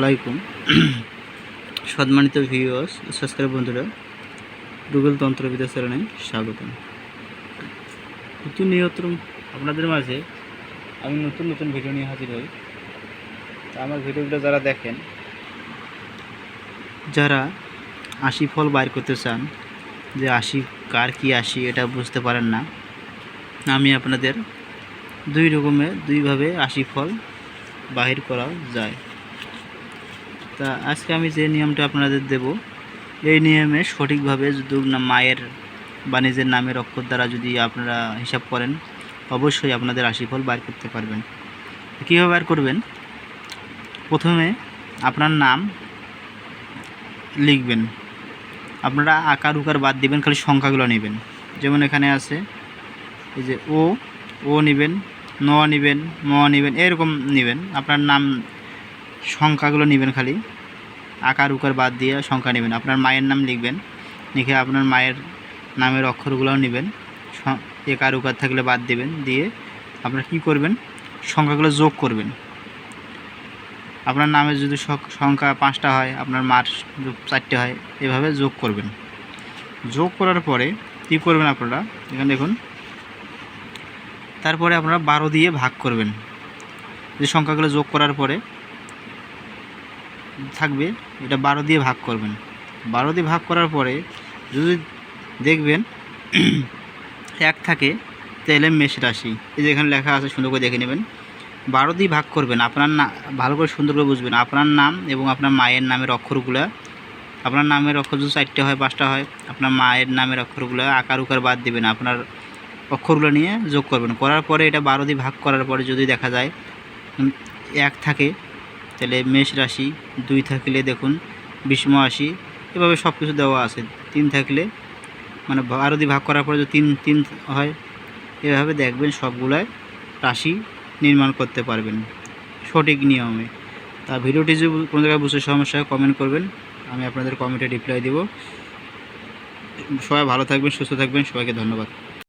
আলাইকুম। সম্মানিত viewers subscribe বন্ধুরা গুগল তন্ত্রবিদ্যা চ্যানেলে স্বাগতম। নতুন নিয়ত আপনাদের মাঝে আমি নতুন নতুন ভিডিও নিয়ে হাজির হই। তা আমার ভিডিওগুলো যারা দেখেন, যারা আশি ফল বাইর করতে চান, যে আশি, কার কি আশি, এটা বুঝতে পারেন না। আমি আপনাদের দুই রকমের, দুইভাবে আশি ফল বাহির করা যায়। তা আজকে আমি যে নিয়মটা আপনাদের দেব, এই নিয়মে সঠিকভাবে যদি মায়ের বা নিজের নামের অক্ষর দ্বারা যদি আপনারা হিসাব করেন, অবশ্যই আপনাদের রাশিফল বার করতে পারবেন। কীভাবে বার করবেন? প্রথমে আপনার নাম লিখবেন। আপনারা আকার উকার বাদ দিবেন, খালি সংখ্যাগুলো নেবেন। যেমন এখানে আছে, এই যে ও ও নেবেন, ন নেবেন, ম নেবেন, এরকম নেবেন। আপনার নাম সংখ্যাগুলো নেবেন খালি। আকার উকার বাদ দিয়ে সংখ্যা নেবেন। আপনার মায়ের নাম লিখবেন। লিখে আপনার মায়ের নামের অক্ষরগুলোও নেবেন। একার উকার থাকলে বাদ দেবেন। দিয়ে আপনার কি করবেন? সংখ্যাগুলো যোগ করবেন। আপনার নামে যদি সংখ্যা পাঁচটা হয়, আপনার মার চারটে হয়, এভাবে যোগ করবেন। যোগ করার পরে কী করবেন আপনারা? এখানে দেখুন। তারপরে আপনারা বারো দিয়ে ভাগ করবেন। যে সংখ্যাগুলো যোগ করার পরে থাকবে, এটা বারো দিয়ে ভাগ করবেন। বারো দিয়ে ভাগ করার পরে যদি দেখবেন এক থাকে, তাহলে মেষ রাশি। এই যে এখানে লেখা আছে, সুন্দর করে দেখে নেবেন। বারো দিয়ে ভাগ করবেন, আপনার না, ভালো করে সুন্দর করে বুঝবেন। আপনার নাম এবং আপনার মায়ের নামের অক্ষরগুলো, আপনার নামের অক্ষর যদি চারটে হয়, পাঁচটা হয়, আপনার মায়ের নামের অক্ষরগুলো আকার উকার বাদ দেবেন। আপনার অক্ষরগুলো নিয়ে যোগ করবেন। করার পরে এটা বারো দিয়ে ভাগ করার পরে যদি দেখা যায় এক থাকে তাহলে মেষ রাশি, দুই থাকলে দেখুন বিষ্ম রাশি, এভাবে সব কিছু দেওয়া আছে। তিন থাকলে মানে দিয়ে ভাগ করার পরে যদি তিন তিন হয়, এভাবে দেখবেন সবগুলাই রাশি নির্মাণ করতে পারবেন সঠিক নিয়মে। তা ভিডিওটি যদি কোনো জায়গায় বুঝতে সমস্যা কমেন্ট করবেন, আমি আপনাদের কমেন্টে রিপ্লাই দেব। সবাই ভালো থাকবেন, সুস্থ থাকবেন, সবাইকে ধন্যবাদ।